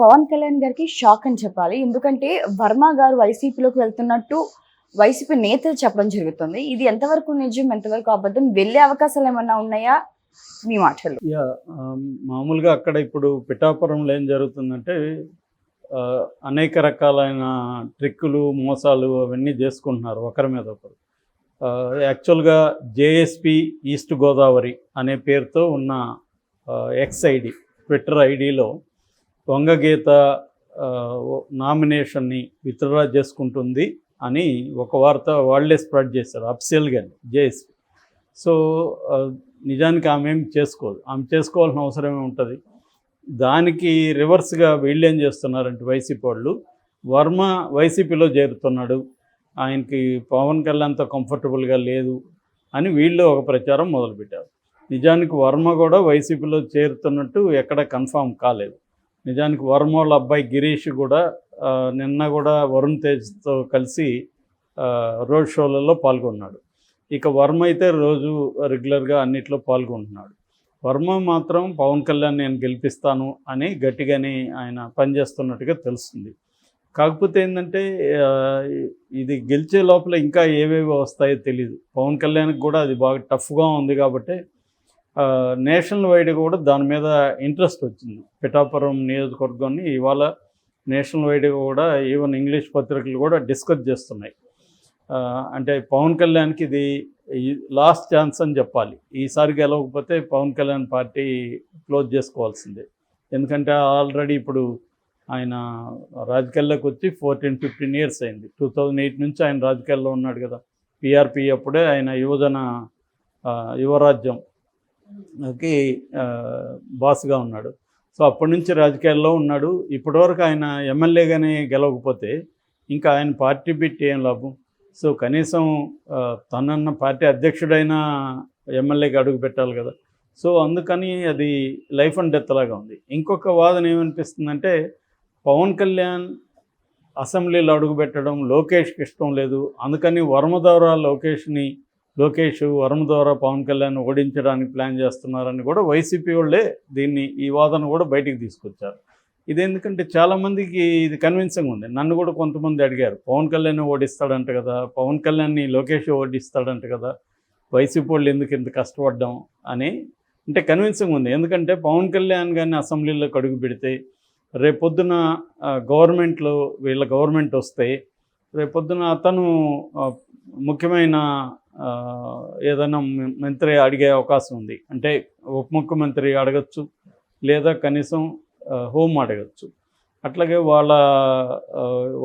పవన్ కళ్యాణ్ గారికి షాక్ అని చెప్పాలి. ఎందుకంటే వర్మ గారు వైసీపీలోకి వెళ్తున్నట్టు వైసీపీ నేతలు చెప్పడం జరుగుతుంది. ఇది ఎంతవరకు నిజం ఎంతవరకు అబద్ధం వెళ్ళే అవకాశాలు ఏమన్నా ఉన్నాయా? మీ మాటలు. మామూలుగా అక్కడ ఇప్పుడు పిఠాపురంలో ఏం జరుగుతుందంటే అనేక రకాలైన ట్రిక్కులు మోసాలు అవన్నీ చేసుకుంటున్నారు ఒకరి మీద ఒకరు. యాక్చువల్గా జేఎస్పి ఈస్ట్ గోదావరి అనే పేరుతో ఉన్న X ID X ID Twitter ఐడిలో Vanga Geetha నామినేషన్ని విత్డ్రా చేసుకుంటుంది అని ఒక వార్త వాళ్ళే స్ప్రెడ్ చేశారు అఫిషియల్గా జేఎస్పి. సో నిజానికి ఆమె ఏం చేసుకోదు. ఆమె చేసుకోవాల్సిన అవసరం ఉంటుంది? దానికి రివర్స్గా వీళ్ళు ఏం చేస్తున్నారంటే వైసీపీ వాళ్ళు వర్మ వైసీపీలో చేరుతున్నాడు ఆయనకి పవన్ కళ్యాణ్తో కంఫర్టబుల్గా లేదు అని వీళ్ళు ఒక ప్రచారం మొదలుపెట్టారు. నిజానికి వర్మ కూడా వైసీపీలో చేరుతున్నట్టు ఎక్కడ కన్ఫామ్ కాలేదు. నిజానికి వర్మ వాళ్ళ అబ్బాయి గిరీష్ కూడా నిన్న కూడా వరుణ్ తేజ్తో కలిసి రోడ్ షోలలో పాల్గొన్నాడు. ఇక వర్మ అయితే రోజు రెగ్యులర్గా అన్నిట్లో పాల్గొంటున్నాడు. వర్మ మాత్రం పవన్ కళ్యాణ్ నేను గెలిపిస్తాను అని గట్టిగానే ఆయన పనిచేస్తున్నట్టుగా తెలుస్తుంది. కాకపోతే ఏంటంటే ఇది గెలిచే లోపల ఇంకా ఏవేవి వస్తాయో తెలియదు పవన్ కళ్యాణ్కి కూడా అది బాగా టఫ్గా ఉంది కాబట్టి నేషనల్ వైడ్ కూడా దాని మీద ఇంట్రెస్ట్ వచ్చింది. పిఠాపురం నియోజకవర్గాన్ని ఇవాళ నేషనల్ వైడ్ కూడా ఈవెన్ ఇంగ్లీష్ పత్రికలు కూడా డిస్కస్ చేస్తున్నాయి. అంటే పవన్ కళ్యాణ్కి ఇది లాస్ట్ ఛాన్స్ అని చెప్పాలి. ఈసారి గెలవకపోతే పవన్ కళ్యాణ్ పార్టీ క్లోజ్ చేసుకోవాల్సిందే. ఎందుకంటే ఆల్రెడీ ఇప్పుడు ఆయన రాజకీయాల్లోకి వచ్చి ఫోర్టీన్ ఫిఫ్టీన్ ఇయర్స్ అయింది. టూ థౌజండ్ ఎయిట్ నుంచి ఆయన రాజకీయాల్లో ఉన్నాడు కదా. పిఆర్పి అప్పుడే ఆయన యువజన యువరాజ్యం కి బాస్గా ఉన్నాడు. సో అప్పటి నుంచి రాజకీయాల్లో ఉన్నాడు. ఇప్పటివరకు ఆయన ఎమ్మెల్యేగానే గెలవకపోతే ఇంకా ఆయన పార్టీ పెట్టి ఏం లాభం? సో కనీసం తనన్న పార్టీ అధ్యక్షుడైన ఎమ్మెల్యేకి అడుగు పెట్టాలి కదా. సో అందుకని అది లైఫ్ అండ్ డెత్ లాగా ఉంది. ఇంకొక వాదన ఏమనిపిస్తుందంటే పవన్ కళ్యాణ్ అసెంబ్లీలో అడుగు పెట్టడం లోకేష్కి ఇష్టం లేదు. అందుకని వర్మ లోకేష్ని లోకేష్ వరుణ్ ద్వారా పవన్ కళ్యాణ్ ఓడించడానికి ప్లాన్ చేస్తున్నారని కూడా వైసీపీ వాళ్ళే దీన్ని ఈ వాదన కూడా బయటికి తీసుకొచ్చారు. ఇది ఎందుకంటే చాలామందికి ఇది కన్విన్సింగ్ ఉంది. నన్ను కూడా కొంతమంది అడిగారు పవన్ కళ్యాణ్ ఓడిస్తాడంట కదా పవన్ కళ్యాణ్ని లోకేష్ ఓడిస్తాడంట కదా వైసీపీ వాళ్ళు ఎందుకు ఇంత కష్టపడ్డాం? అని అంటే కన్విన్సింగ్ ఉంది. ఎందుకంటే పవన్ కళ్యాణ్ కానీ అసెంబ్లీలోకి అడుగు పెడితే రేపొద్దున గవర్నమెంట్లో వీళ్ళ గవర్నమెంట్ వస్తే రేపొద్దున అతను ముఖ్యమైన ఏదైనా మంత్రి అడిగే అవకాశం ఉంది. అంటే ఉప ముఖ్యమంత్రి అడగచ్చు లేదా కనీసం హోమ్ అడగచ్చు. అట్లాగే వాళ్ళ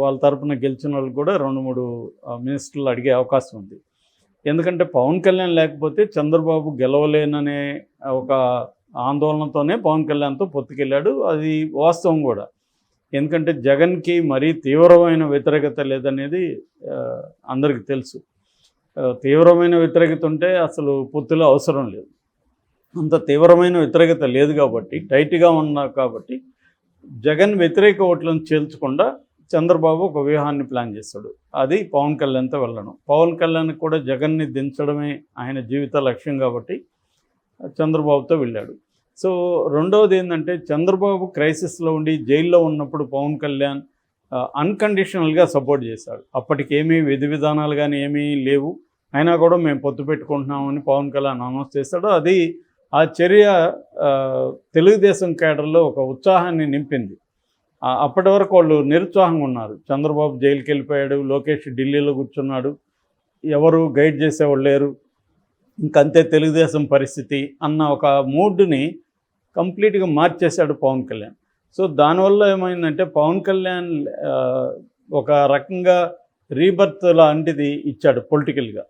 వాళ్ళ తరపున గెలిచిన వాళ్ళు కూడా రెండు మూడు మినిస్టర్లు అడిగే అవకాశం ఉంది. ఎందుకంటే పవన్ కళ్యాణ్ లేకపోతే చంద్రబాబు గెలవలేననే ఒక ఆందోళనతోనే పవన్ కళ్యాణ్తో పొత్తుకెళ్ళాడు. అది వాస్తవం కూడా. ఎందుకంటే జగన్కి మరీ తీవ్రమైన వ్యతిరేకత లేదనేది అందరికీ తెలుసు. తీవ్రమైన వ్యతిరేకత ఉంటే అసలు పొత్తులో అవసరం లేదు. అంత తీవ్రమైన వ్యతిరేకత లేదు కాబట్టి టైట్గా ఉన్నా కాబట్టి జగన్ వ్యతిరేక ఓట్లను చేల్చకుండా చంద్రబాబు ఒక వ్యూహాన్ని ప్లాన్ చేస్తాడు అది పవన్ కళ్యాణ్తో వెళ్ళడం పవన్ కళ్యాణ్ కూడా జగన్ని దించడమే ఆయన జీవిత లక్ష్యం కాబట్టి చంద్రబాబుతో వెళ్ళాడు. సో రెండవది ఏంటంటే చంద్రబాబు క్రైసిస్లో ఉండి జైల్లో ఉన్నప్పుడు పవన్ కళ్యాణ్ అన్కండిషనల్గా సపోర్ట్ చేశాడు. అప్పటికేమీ విధి విధానాలు కానీ ఏమీ లేవు. అయినా కూడా మేము పొత్తు పెట్టుకుంటున్నామని పవన్ కళ్యాణ్ అనౌన్స్ చేశాడు. అది ఆ చర్య తెలుగుదేశం కేడర్లో ఒక ఉత్సాహాన్ని నింపింది. అప్పటి వరకు వాళ్ళు నిరుత్సాహంగా ఉన్నారు. చంద్రబాబు జైలుకి వెళ్ళిపోయాడు లోకేష్ ఢిల్లీలో కూర్చున్నాడు. ఎవరు గైడ్ చేసేవాళ్ళు లేరు. ఇంకంతే తెలుగుదేశం పరిస్థితి అన్న ఒక మూడ్ని కంప్లీట్గా మార్చేశాడు పవన్ కళ్యాణ్. సో దానివల్ల ఏమైందంటే పవన్ కళ్యాణ్ ఒక రకంగా రీబర్త్ లాంటిది ఇచ్చాడు పొలిటికల్గా.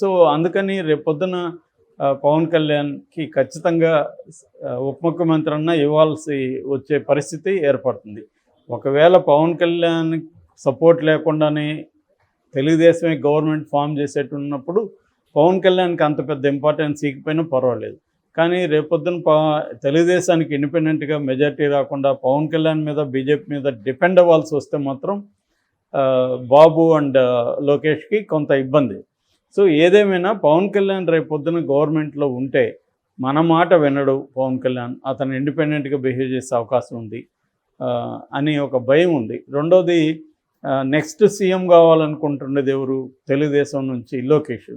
సో అందుకని రేపొద్దున పవన్ కళ్యాణ్కి ఖచ్చితంగా ఉప ముఖ్యమంత్రి అన్న ఇవ్వాల్సి వచ్చే పరిస్థితి ఏర్పడుతుంది. ఒకవేళ పవన్ కళ్యాణ్ సపోర్ట్ లేకుండానే తెలుగుదేశమే గవర్నమెంట్ ఫామ్ చేసేటున్నప్పుడు పవన్ కళ్యాణ్కి అంత పెద్ద ఇంపార్టెన్స్ ఇకపోయినా పర్వాలేదు. కానీ రేపొద్దున ప తెలుగుదేశానికి ఇండిపెండెంట్గా మెజార్టీ రాకుండా పవన్ కళ్యాణ్ మీద బీజేపీ మీద డిపెండ్ అవ్వాల్సి వస్తే మాత్రం బాబు అండ్ లోకేష్కి కొంత ఇబ్బంది. సో ఏదేమైనా పవన్ కళ్యాణ్ రేపు పొద్దున గవర్నమెంట్లో ఉంటే మన మాట వినడు పవన్ కళ్యాణ్. అతను ఇండిపెండెంట్గా బిహేవ్ చేసే అవకాశం ఉంది. అని ఒక భయం ఉంది. రెండోది నెక్స్ట్ సీఎం కావాలనుకుంటున్నది ఎవరు? తెలుగుదేశం నుంచి లోకేష్.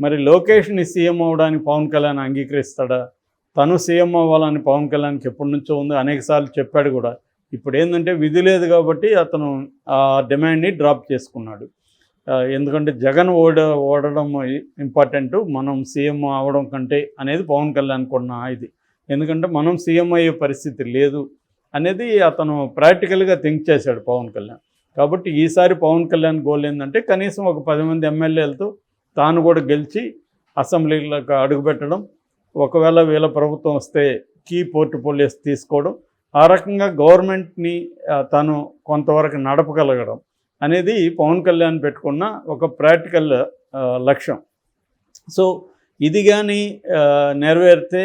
మరి లోకేష్ని సీఎం అవ్వడానికి పవన్ కళ్యాణ్ అంగీకరిస్తాడా? తను సీఎం అవ్వాలని పవన్ కళ్యాణ్కి ఎప్పటి నుంచో ఉంది. అనేకసార్లు చెప్పాడు కూడా. ఇప్పుడు ఏంటంటే విధి లేదు కాబట్టి అతను ఆ డిమాండ్ని డ్రాప్ చేసుకున్నాడు. ఎందుకంటే జగన్ ఓడ ఓడడం ఇంపార్టెంట్ మనం సీఎం అవడం కంటే అనేది పవన్ కళ్యాణ్ కొన్న ఇది. ఎందుకంటే మనం సీఎం అయ్యే పరిస్థితి లేదు అనేది అతను ప్రాక్టికల్గా థింక్ చేశాడు పవన్ కళ్యాణ్. కాబట్టి ఈసారి పవన్ కళ్యాణ్ గోల్ ఏంటంటే కనీసం ఒక పది మంది ఎమ్మెల్యేలతో తాను కూడా గెలిచి అసెంబ్లీలకు అడుగుపెట్టడం ఒకవేళ వీళ్ళ ప్రభుత్వం వస్తే కీ పోర్ట్ఫోలియోస్ తీసుకోవడం ఆ రకంగా గవర్నమెంట్ని తను కొంతవరకు నడపగలగడం. అనేది పవన్ కళ్యాణ్ పెట్టుకున్న ఒక ప్రాక్టికల్ లక్ష్యం. సో ఇది కానీ నెరవేరితే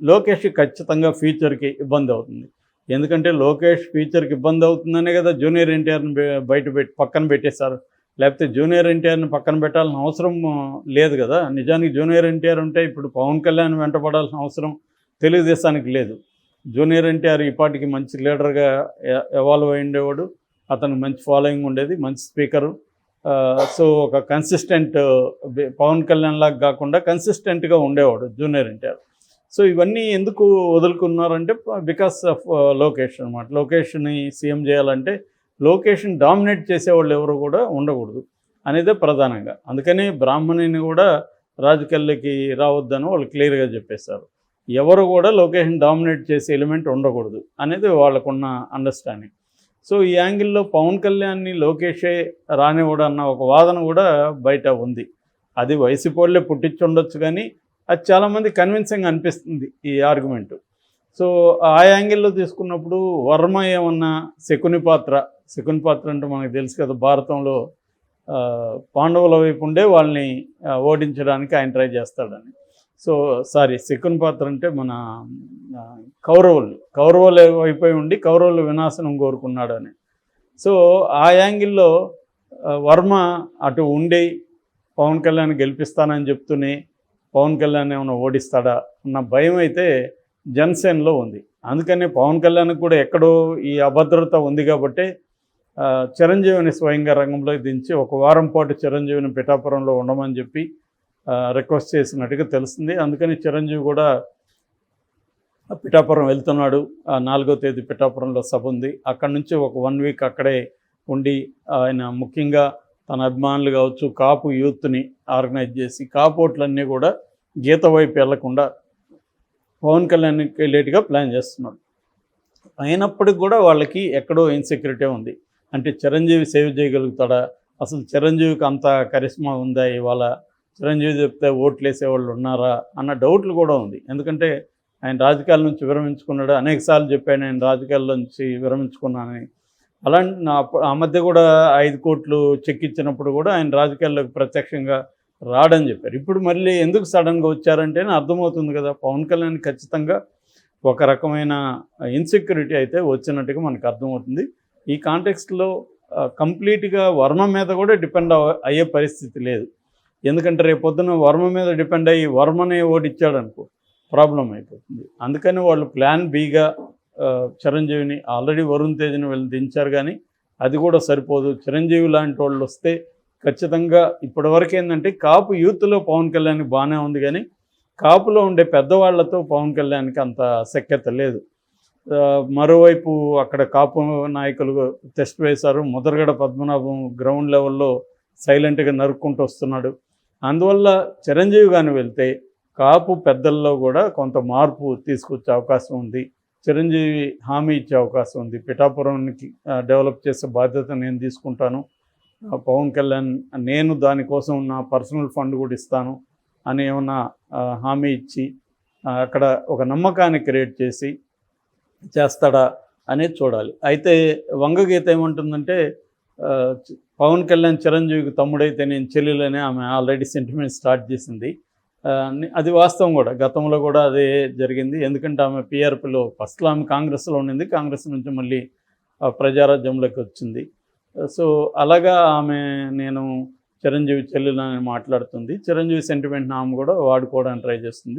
లోకేష్ ఖచ్చితంగా ఫ్యూచర్కి ఇబ్బంది అవుతుంది. ఎందుకంటే లోకేష్ ఫ్యూచర్కి ఇబ్బంది అవుతుందనే కదా జూనియర్ ఎన్టీఆర్ని బయట పెట్టి పక్కన పెట్టేశారు. లేకపోతే జూనియర్ ఎన్టీఆర్ని పక్కన పెట్టాల్సిన అవసరం లేదు కదా. నిజానికి జూనియర్ ఎన్టీఆర్ ఉంటే ఇప్పుడు పవన్ కళ్యాణ్ వెంటపడాల్సిన అవసరం తెలుగుదేశానికి లేదు. జూనియర్ ఎన్టీఆర్ ఇప్పటికి మంచి లీడర్గా ఎవాల్వ్ అయి ఉండేవాడు అతనికి మంచి ఫాలోయింగ్ ఉండేది మంచి స్పీకరు సో ఒక కన్సిస్టెంట్ పవన్ కళ్యాణ్ లాగా కాకుండా కన్సిస్టెంట్గా ఉండేవాడు జూనియర్ ఎన్టీఆర్ సో ఇవన్నీ ఎందుకు వదులుకున్నారంటే బికాస్ ఆఫ్ లోకేష్ అనమాట లోకేష్ని సీఎం చేయాలంటే లోకేష్ని డామినేట్ చేసేవాళ్ళు ఎవరు కూడా ఉండకూడదు అనేదే ప్రధానంగా. అందుకని బ్రాహ్మణిని కూడా రాజకీయాల్లోకి రావద్దని వాళ్ళు క్లియర్గా చెప్పేశారు. ఎవరు కూడా లొకేషన్ డామినేట్ చేసే ఎలిమెంట్ ఉండకూడదు అనేది వాళ్ళకున్న అండర్స్టాండింగ్ సో ఈ యాంగిల్లో పవన్ కళ్యాణ్ని లోకేషే రానివ్వడు అన్న ఒక వాదన కూడా బయట ఉంది. అది వైసీపీ పుట్టించుండొచ్చు కానీ అది చాలామంది కన్విన్సింగ్ అనిపిస్తుంది ఈ ఆర్గ్యుమెంటు సో ఆ యాంగిల్లో తీసుకున్నప్పుడు వర్మ ఏమన్నా శకుని పాత్ర శకుని పాత్ర అంటే మనకు తెలుసు కదా భారతంలో పాండవుల వైపు ఉండే వాళ్ళని ఓడించడానికి ఆయన ట్రై చేస్తాడని. సో సారీ శకుని పాత్ర అంటే మన కౌరవులు. కౌరవులు అయిపోయి ఉండి కౌరవులు వినాశనం కోరుకున్నాడని. సో ఆ యాంగిల్లో వర్మ అటు ఉండి పవన్ కళ్యాణ్ గెలిపిస్తానని చెప్తూనే పవన్ కళ్యాణ్ ఏమైనా ఓడిస్తాడా అన్న భయం అయితే జనసేనలో ఉంది. అందుకని పవన్ కళ్యాణ్కి కూడా ఎక్కడో ఈ అభద్రత ఉంది కాబట్టి చిరంజీవిని స్వయంగా రంగంలోకి దించి ఒక వారం పాటు చిరంజీవిని పిఠాపురంలో ఉండమని చెప్పి రిక్వెస్ట్ చేసినట్టుగా తెలుస్తుంది. అందుకని చిరంజీవి కూడా పిఠాపురం వెళ్తున్నాడు. ఆ, నాలుగో తేదీ పిఠాపురంలో సభ ఉంది. అక్కడి నుంచి ఒక వన్ వీక్ అక్కడే ఉండి ఆయన ముఖ్యంగా తన అభిమానులు కావచ్చు కాపు యూత్ని ఆర్గనైజ్ చేసి కాపు ఓట్లన్నీ కూడా గీత వైపు వెళ్ళకుండా పవన్ కళ్యాణ్కి వెళ్ళేట్టుగా ప్లాన్ చేస్తున్నాడు. అయినప్పటికి కూడా వాళ్ళకి ఎక్కడో ఇన్సెక్యూరిటీ ఉంది. అంటే చిరంజీవి సేవ్ చేయగలుగుతాడా? అసలు చిరంజీవికి అంత కరిష్మా ఉందా ఇవాళ? చిరంజీవి చెప్తే ఓట్లు వేసేవాళ్ళు ఉన్నారా అన్న డౌట్లు కూడా ఉంది. ఎందుకంటే ఆయన రాజకీయాల నుంచి విరమించుకున్నాడు. అనేకసార్లు చెప్పాను నేను రాజకీయాల నుంచి విరమించుకున్నానని. అలాంటి ఆ మధ్య కూడా ఐదు కోట్లు చెక్ ఇచ్చినప్పుడు కూడా ఆయన రాజకీయాల్లోకి ప్రత్యక్షంగా రాడని చెప్పారు. ఇప్పుడు మళ్ళీ ఎందుకు సడన్గా వచ్చారంటే అర్థమవుతుంది కదా. పవన్ కళ్యాణ్ ఖచ్చితంగా ఒక రకమైన ఇన్సెక్యూరిటీ అయితే వచ్చినట్టుగా మనకు అర్థమవుతుంది. ఈ కాంటెక్స్ట్లో కంప్లీట్గా వర్మ మీద కూడా డిపెండ్ అయ్యే పరిస్థితి లేదు. ఎందుకంటే రేపు పొద్దున వర్మ మీద డిపెండ్ అయ్యి వర్మనే ఓడిచ్చాడు అనుకో ప్రాబ్లం అయిపోతుంది. అందుకని వాళ్ళు ప్లాన్ బీగా చిరంజీవిని ఆల్రెడీ వరుణ్ తేజ్ని వీళ్ళు దించారు కానీ అది కూడా సరిపోదు. చిరంజీవి లాంటి వాళ్ళు వస్తే ఖచ్చితంగా ఇప్పటివరకు ఏంటంటే కాపు యూత్లో పవన్ కళ్యాణ్ బాగానే ఉంది కానీ కాపులో ఉండే పెద్దవాళ్ళతో పవన్ కళ్యాణ్కి అంత శక్యత లేదు. మరోవైపు అక్కడ కాపు నాయకులు టెస్ట్ వేశారు. ముదరగడ పద్మనాభం గ్రౌండ్ లెవెల్లో సైలెంట్గా నరుక్కుంటూ వస్తున్నాడు. అందువల్ల చిరంజీవి కానీ వెళ్తే కాపు పెద్దల్లో కూడా కొంత మార్పు తీసుకొచ్చే అవకాశం ఉంది. చిరంజీవి హామీ ఇచ్చే అవకాశం ఉంది. పిఠాపురానికి డెవలప్ చేసే బాధ్యత నేను తీసుకుంటాను. పవన్ కళ్యాణ్ నేను దానికోసం నా పర్సనల్ ఫండ్ కూడా ఇస్తాను అని ఏమన్నా హామీ ఇచ్చి అక్కడ ఒక నమ్మకాన్ని క్రియేట్ చేసి చేస్తాడా అనేది చూడాలి. అయితే వంగగీత ఏమంటుందంటే పవన్ కళ్యాణ్ చిరంజీవికి తమ్ముడైతే నేను చెల్లెలని ఆమె ఆల్రెడీ సెంటిమెంట్ స్టార్ట్ చేసింది. అది వాస్తవం కూడా. గతంలో కూడా అదే జరిగింది. ఎందుకంటే ఆమె పీఆర్పీలో ఫస్ట్లో ఆమె కాంగ్రెస్లో ఉండింది. కాంగ్రెస్ నుంచి మళ్ళీ ఆ, ప్రజారాజ్యంలోకి వచ్చింది. సో అలాగా ఆమె నేను చిరంజీవి చెల్లెలని మాట్లాడుతుంది. చిరంజీవి సెంటిమెంట్ని ఆమె కూడా వాడుకోవడానికి ట్రై చేస్తుంది.